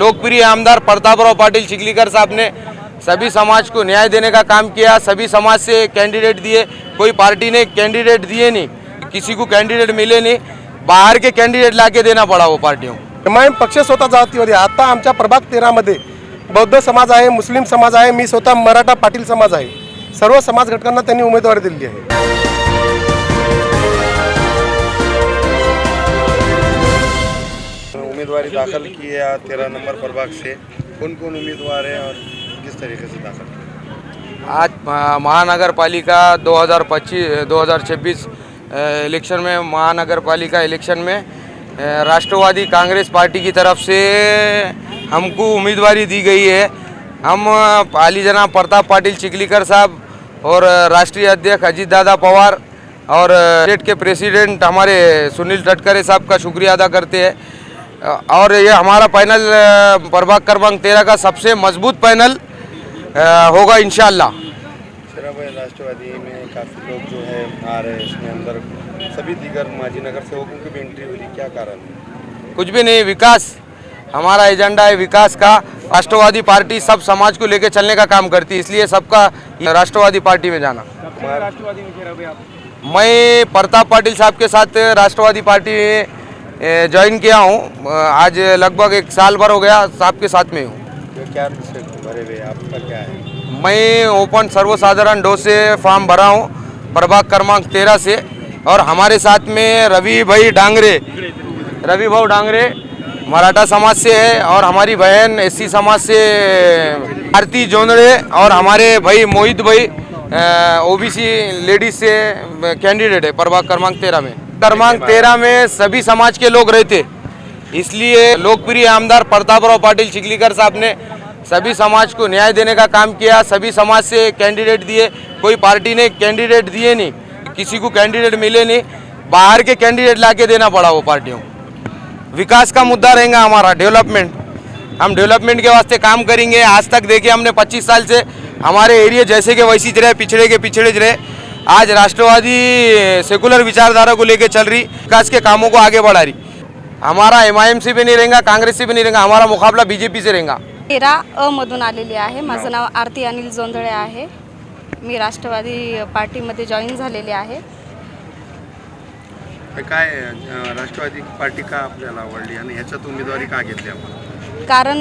लोकप्रिय आमदार प्रतापराव पाटिल चिखलीकर साहब ने सभी समाज को न्याय देने का काम किया। सभी समाज से कैंडिडेट दिए। कोई पार्टी ने कैंडिडेट दिए नहीं। किसी को कैंडिडेट मिले नहीं। बाहर के कैंडिडेट लाके देना पड़ा वो पार्टियों को। पक्ष स्वतः जातीमध्ये आता आमच्या प्रभाग तेरामध्ये बौद्ध समाज आहे मुस्लिम समाज आहे मी स्वतः मराठा पाटील समाज आहे. सर्व समाज घटकांना त्यांनी उमेदवारी दिली आहे. उम्मीदवारी दाखिल की है तेरह नंबर प्रभाग से। कौन कौन उम्मीदवार हैं और किस तरीके से दाखिल? आज महानगर पालिका 2025 2026 अ, इलेक्शन में महानगर पालिका इलेक्शन में राष्ट्रवादी कांग्रेस पार्टी की तरफ़ से हमको उम्मीदवारी दी गई है। हम अली जनाब प्रताप पाटिल चिखलीकर साहब और राष्ट्रीय अध्यक्ष अजीत दादा पवार और स्टेट के प्रेसिडेंट हमारे सुनील तटकरे साहब का शुक्रिया अदा करते हैं। और ये हमारा पैनल प्रभाग क्रमांक तेरह का सबसे मज़बूत पैनल होगा इंशाल्लाह। शेरा राष्ट्रवादी में काफ़ी लोग जो है आ रहे हैं इसमें अंदर। सभी दीगर माजी नगर सेवकों की भी एंट्री हुई क्या कारण? है कुछ भी नहीं विकास हमारा एजेंडा है विकास का। राष्ट्रवादी पार्टी सब समाज को लेकर चलने का काम करती है इसलिए सबका राष्ट्रवादी पार्टी में जाना। मैं प्रताप पाटिल साहब के साथ राष्ट्रवादी पार्टी में ज्वाइन किया हूँ। आज लगभग एक साल भर हो गया साहब के साथ में हूँ। क्या भरे हुए आपका क्या मैं ओपन सर्वसाधारण डो से फॉर्म भरा हूँ प्रभाग क्रमांक तेरह से। और हमारे साथ में रवि भाई डांगरे। रवि भाऊ डांगरे मराठा समाज से है और हमारी बहन एससी समाज से आरती जोंदड़े और हमारे भाई मोहित भाई ओबीसी लेडीज़ से कैंडिडेट है प्रभाग क्रमांक तेरह में। क्रमांक तेरह में सभी समाज के लोग रहते। इसलिए लोकप्रिय आमदार प्रतापराव पाटिल चिखलीकर साहब ने सभी समाज को न्याय देने का काम किया। सभी समाज से कैंडिडेट दिए। कोई पार्टी ने कैंडिडेट दिए नहीं। किसी को कैंडिडेट मिले नहीं। बाहर के कैंडिडेट लाके देना पड़ा वो पार्टियों को। विकास का मुद्दा रहेगा हमारा डेवलपमेंट। हम डेवलपमेंट के वास्ते काम करेंगे। आज तक देखिए हमने 25 साल से हमारे एरिया जैसे के वैसी रहे पिछड़े के पिछड़े रहे आज राष्ट्रवादी सेकुलर विचारधारा को लेके चल रही विकास के कामों को आगे बढ़ा रही। हमारा एम से भी नहीं रहेगा कांग्रेस से भी नहीं रहेगा हमारा मुकाबला बीजेपी से रहेगा। तेरा अ मधून आलेली आहे माझं नाव आरती अनिल जोंधळे आहे. मी राष्ट्रवादी पार्टीमध्ये जॉईन झालेले आहे. काय अं, राष्ट्रवादी पार्टी का आपल्याला आवडली? आणि ह्याच्यात उमेदवारी का घेतली आपण? कारण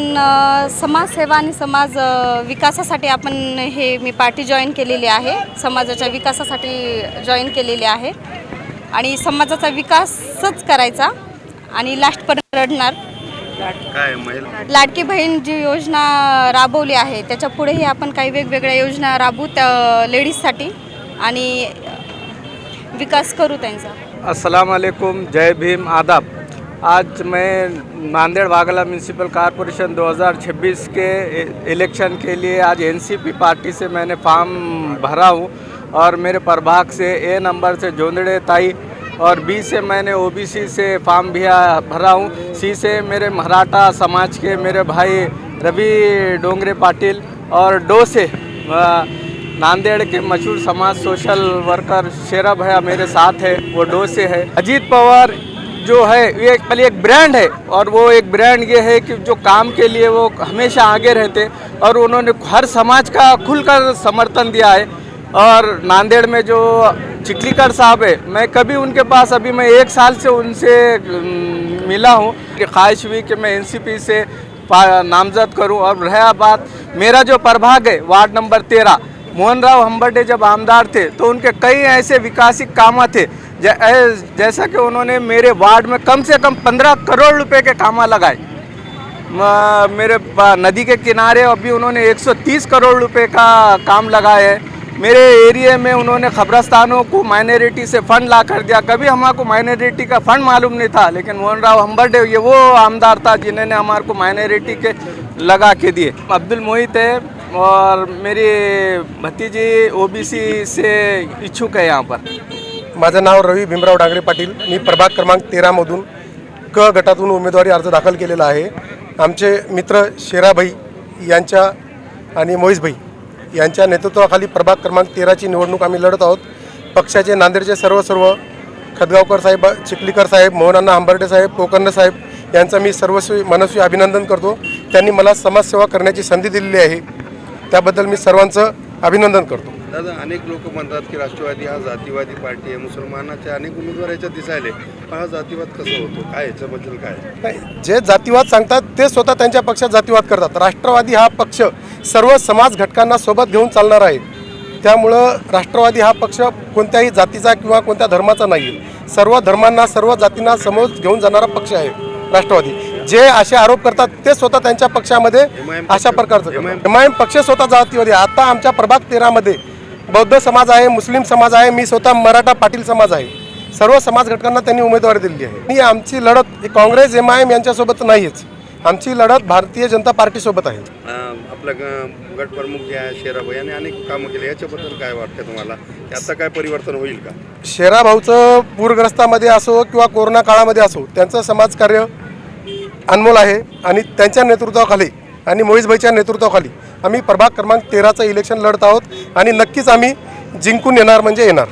समाजसेवा आणि समाज विकासासाठी आपण हे मी पार्टी जॉईन केलेली आहे. समाजाच्या विकासासाठी जॉईन केलेली आहे. आणि समाजाचा विकासच करायचा आणि लास्टपर्यंत रडणार काय महिला? लाडकी बहीण जी योजना राबवली आहे त्याच्या पुढेही आपण काही वेगवेगळ्या योजना राबवू त्या लेडीजसाठी आणि विकास करू त्यांचा. अस्सलाम वालेकुम जय भीम आदाब. आज मैं नांदेड़ वागला म्यूनसिपल कॉरपोरेशन 2026 के इलेक्शन के लिए आज एनसीपी पार्टी से मैंने फॉर्म भरा हूँ और मेरे प्रभाग से ए नंबर से जोंदड़े ताई और बी से मैंने ओबीसी से फॉर्म भी भरा हूँ। सी से मेरे मराठा समाज के मेरे भाई रवि डोंगरे पाटिल और डो से नांदेड़ के मशहूर समाज सोशल वर्कर शेरा भैया मेरे साथ है, वो डो से है। अजीत पवार जो है, ये एक पहले एक ब्रांड है और वो एक ब्रांड ये है कि जो काम के लिए वो हमेशा आगे रहते और उन्होंने हर समाज का खुलकर समर्थन दिया है। और नांदेड़ में जो चिखलीकर साहब है, मैं कभी उनके पास, अभी मैं एक साल से उनसे मिला हूँ कि ख्वाहिश हुई कि मैं एनसीपी से नामजद करूँ। और रहा बात, मेरा जो प्रभाग है, वार्ड नंबर तेरह मोहन राव जब आमदार थे तो उनके कई ऐसे विकासिक काम थे। जैसा कि उन्होंने मेरे वार्ड में कम से कम पंद्रह करोड़ रुपए के काम लगाए। मेरे नदी के किनारे अभी उन्होंने 130 करोड़ रुपए का काम लगाया है। मेरे एरिया में उन्होंने खबरस्तानों को माइनॉरिटी से फंड ला कर दिया। कभी हमारे को माइनॉरिटी का फंड मालूम नहीं था, लेकिन मोहन राव हम्बरडे ये वो आमदार था जिन्होंने हमारे को माइनॉरिटी के लगा के दिए। अब्दुल मोहित है और मेरी भतीजी ओबीसी से इच्छुक है यहाँ पर। माझं नाव रवी भीमराव डांगरे पाटील. मी प्रभाग क्रमांक तेरामधून क गटातून उमेदवारी अर्ज दाखल केलेला आहे. आमचे मित्र शेराभाई यांच्या आणि मोहिसभाई यांच्या नेतृत्वाखाली प्रभाग क्रमांक तेराची निवडणूक आम्ही लढत आहोत. पक्षाचे नांदेडचे सर्व सर्व खदगावकर साहेब चिखलीकर साहेब मोहनांना आंबर्डे साहेब पोकर्ण साहेब यांचं मी सर्वस्वी मनस्वी अभिनंदन करतो. त्यांनी मला समाजसेवा करण्याची संधी दिलेली आहे. त्याबद्दल मी सर्वांचं अभिनंदन करतो. दादा अनेक लोक म्हणतात की राष्ट्रवादी हा जातीवादी पार्टी आहे. मुसलमानाचे अनेक उमेदवार याच्यात दिसायले. पण हा जातीवाद कसं होतो? काय याच्याबद्दल काय? नाही जे जातीवाद सांगतात ते स्वतः त्यांच्या पक्षात जातीवाद करतात. राष्ट्रवादी हा पक्ष सर्व समाज घटकांना सोबत घेऊन चालणार आहे. त्यामुळं राष्ट्रवादी हा पक्ष कोणत्याही जातीचा किंवा कोणत्या धर्माचा नाही सर्व धर्मांना सर्व जातींना समोर घेऊन जाणारा पक्ष आहे राष्ट्रवादी. जे असे आरोप करतात ते स्वतः त्यांच्या पक्षामध्ये अशा प्रकारचं एम आय एम पक्ष स्वतः जातीवादी. आता आमच्या प्रभाग तेरामध्ये बौद्ध समाज आहे मुस्लिम समाज आहे मी स्वतः मराठा पाटील समाज आहे. सर्व समाज घटकांना त्यांनी उमेदवारी दिली आहे. आणि आमची लढत ही काँग्रेस एम आय एम यांच्यासोबत नाहीच आमची लढत भारतीय जनता पार्टीसोबत आहे. आपला ग- गट प्रमुख जे आहे शेराबाई यांनी अनेक कामं केली. याच्याबद्दल काय वाटतं तुम्हाला? आता काय परिवर्तन होईल का? शेरा भाऊचं पूरग्रस्तामध्ये असो किंवा कोरोना काळामध्ये असो त्यांचं समाजकार्य अनमोल आहे. आणि त्यांच्या नेतृत्वाखाली आणि मोहितभाईच्या नेतृत्वाखाली आम्ही प्रभाग क्रमांक तेराचं इलेक्शन लढत आहोत आणि नक्कीच आम्ही जिंकून येणार म्हणजे येणार.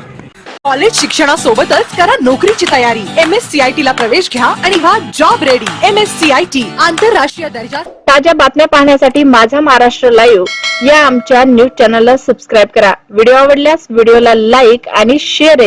कॉलेज शिक्षणासोबतच करा नोकरीची तयारी. M S C I T ला प्रवेश घ्या आणि व्हा job ready M S C I T आंतरराष्ट्रीय दर्जा ताज्या बातम्या पाहण्यासाठी माझा महाराष्ट्र लाईव्ह या आमच्या न्यूज चॅनलला सबस्क्राईब करा. व्हिडिओ आवडल्यास व्हिडिओला लाईक आणि शेअर